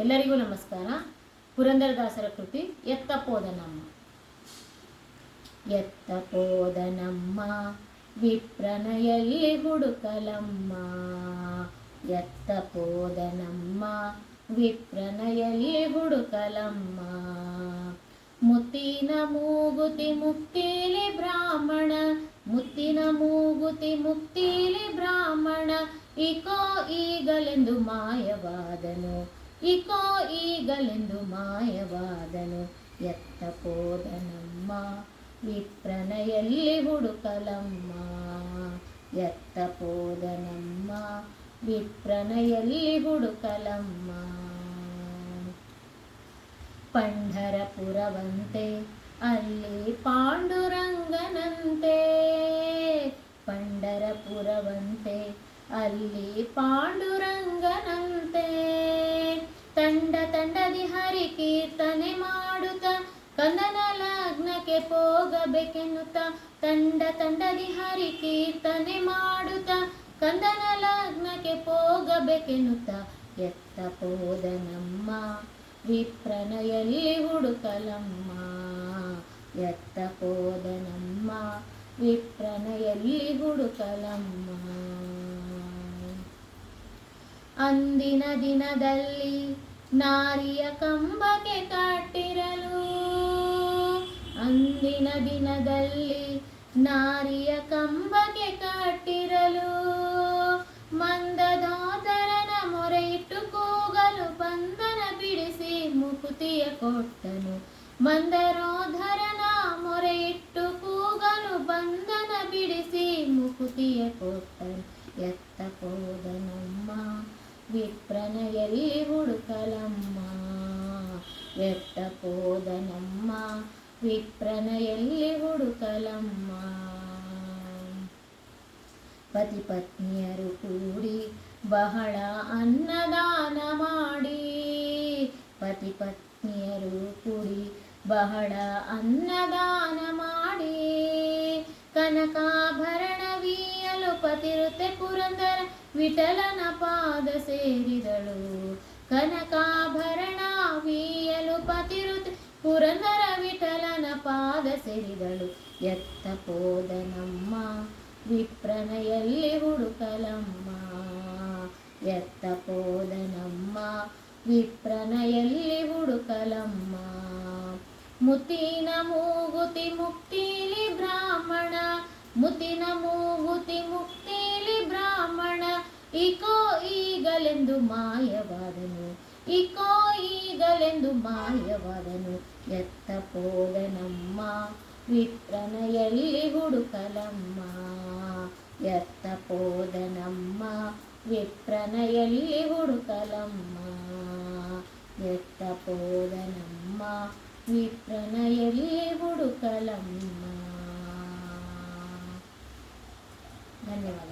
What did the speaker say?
ಎಲ್ಲರಿಗೂ ನಮಸ್ಕಾರ. ಪುರಂದರದಾಸರ ಕೃತಿ ಎತ್ತಪೋದ ನಮ್ಮ ಎತ್ತಪೋದ ನಮ್ಮ ವಿಪ್ರನಯಲ್ಲಿ ಹುಡುಕಲಮ್ಮ. ಎತ್ತಪೋದ ನಮ್ಮ ವಿಪ್ರನಯಲ್ಲಿ ಹುಡುಕಲಮ್ಮ. ಮುತ್ತಿನ ಮೂಗುತಿ ಮುಕ್ತಿಲಿ ಬ್ರಾಹ್ಮಣ, ಮುತ್ತಿನ ಮೂಗುತಿ ಮುಕ್ತಿಲಿ ಬ್ರಾಹ್ಮಣ ಇಕೋ ಈಗಲೆಂದು ಮಾಯವಾದನು. ಇಕೋ ಈಗಲೆಂದು ಮಾಯವಾದನು ಎತ್ತಪೋದ ನಮ್ಮ ವಿಪ್ರನಯಲ್ಲಿ ಹುಡುಕಲಮ್ಮ ಎತ್ತಪೋದ ನಮ್ಮ ವಿಪ್ರನಯಲ್ಲಿ ಹುಡುಕಲಮ್ಮ ಪಂಢರಪುರವಂತೆ ಅಲ್ಲಿ ಪಾಂಡುರಂಗನಂತೆ ಪಂಡರಪುರವಂತೆ ಅಲ್ಲಿ ಪಾಂಡುರಂಗನಂತೆ ತಂಡ ತಂಡದಿ ಹರಿ ಕೀರ್ತನೆ ಮಾಡುತ್ತ ಕಂದನ ಲಗ್ನಕ್ಕೆ ಹೋಗಬೇಕೆನ್ನುತ್ತ, ತಂಡ ತಂಡದಿ ಹರಿ ಕೀರ್ತನೆ ಮಾಡುತ್ತ ಕಂದನ ಲಗ್ನಕ್ಕೆ ಹೋಗಬೇಕೆನ್ನುತ್ತ, ಎತ್ತ ಪೋದ ನಮ್ಮ ವಿಪ್ರನಯಲ್ಲಿ ಹುಡುಕಲಮ್ಮ, ಎತ್ತ ಪೋದ ನಮ್ಮ ವಿಪ್ರನಯಲ್ಲಿ ಹುಡುಕಲಮ್ಮ. ಅಂದಿನ ದಿನದಲ್ಲಿ ನಾರಿಯ ಕಂಬಕ್ಕೆ ಕಟ್ಟಿರಲು. ಅಂದಿನ ದಿನದಲ್ಲಿ ನಾರಿಯ ಕಂಬಕ್ಕೆ ಕಟ್ಟಿರಲು. ಮಂದದೋದರನ ಇಟ್ಟು ಕೂಗಲು ಬಂಧನ ಬಿಡಿಸಿ ಮುಕುತಿಯ ಕೊಟ್ಟನು. ಮಂದರೋಧರನ ಮೊರೆ ಇಟ್ಟು ಕೂಗಲು ಬಂಧನ ಬಿಡಿಸಿ ಮುಕುತಿಯ ಕೊಟ್ಟನು. ಎತ್ತ ಹೋದ ನಮ್ಮ ವಿಪ್ರನಯಲ್ಲಿ ಹುಡುಕಲಮ್ಮ ಎತ್ತ ಹೋದ ನಮ್ಮ ವಿಪ್ರನಯಲ್ಲಿ ಹುಡುಕಲಮ್ಮ ಪತಿ ಪತ್ನಿಯರು ಕೂಡಿ ಬಹಳ ಅನ್ನದಾನ ಮಾಡಿ ಪತಿ ಪತ್ನಿಯರು ಕೂಡಿ ಬಹಳ ಅನ್ನದಾನ ಮಾಡಿ ಕನಕಾಭರಣವೀಯಲು ಪತಿರುತೆ ಪುರಂದರ ವಿಠಲನ ಪಾದ ಸೇರಿದಳು. ಕನಕಾಭರಣ ವೀಯಲು ಪತಿರುತೆ ಪುರಂದರ ವಿಠಲನ ಪಾದ ಸೇರಿದಳು. ಎತ್ತ ಪೋದ ನಮ್ಮ ವಿಪ್ರನಯಲ್ಲಿ ಹುಡುಕಲಮ್ಮ. ಎತ್ತ ಪೋದ ನಮ್ಮ ವಿಪ್ರನಯಲ್ಲಿ ಹುಡುಕಲಮ್ಮ. ಮುತಿನ ಮೂಗುತಿ ಮುಕ್ತಿಲಿ ಬ್ರಾಹ್ಮಣ ಮುತಿನ ಮೂಗುತಿ ಇಕೋ ಈಗಲೆಂದು ಮಾಯವಾದನು ಎತ್ತ ಪೋದ ನಮ್ಮ ವಿಪ್ರನಯಲ್ಲಿ ಹುಡುಕಲಮ್ಮ ಎತ್ತ ಪೋದ ನಮ್ಮ ವಿಪ್ರನಯಲ್ಲಿ ಹುಡುಕಲಮ್ಮ ಎತ್ತ ಪೋದ ನಮ್ಮ ವಿಪ್ರನಯಲ್ಲಿ ಹುಡುಕಲಮ್ಮ ಧನ್ಯವಾದ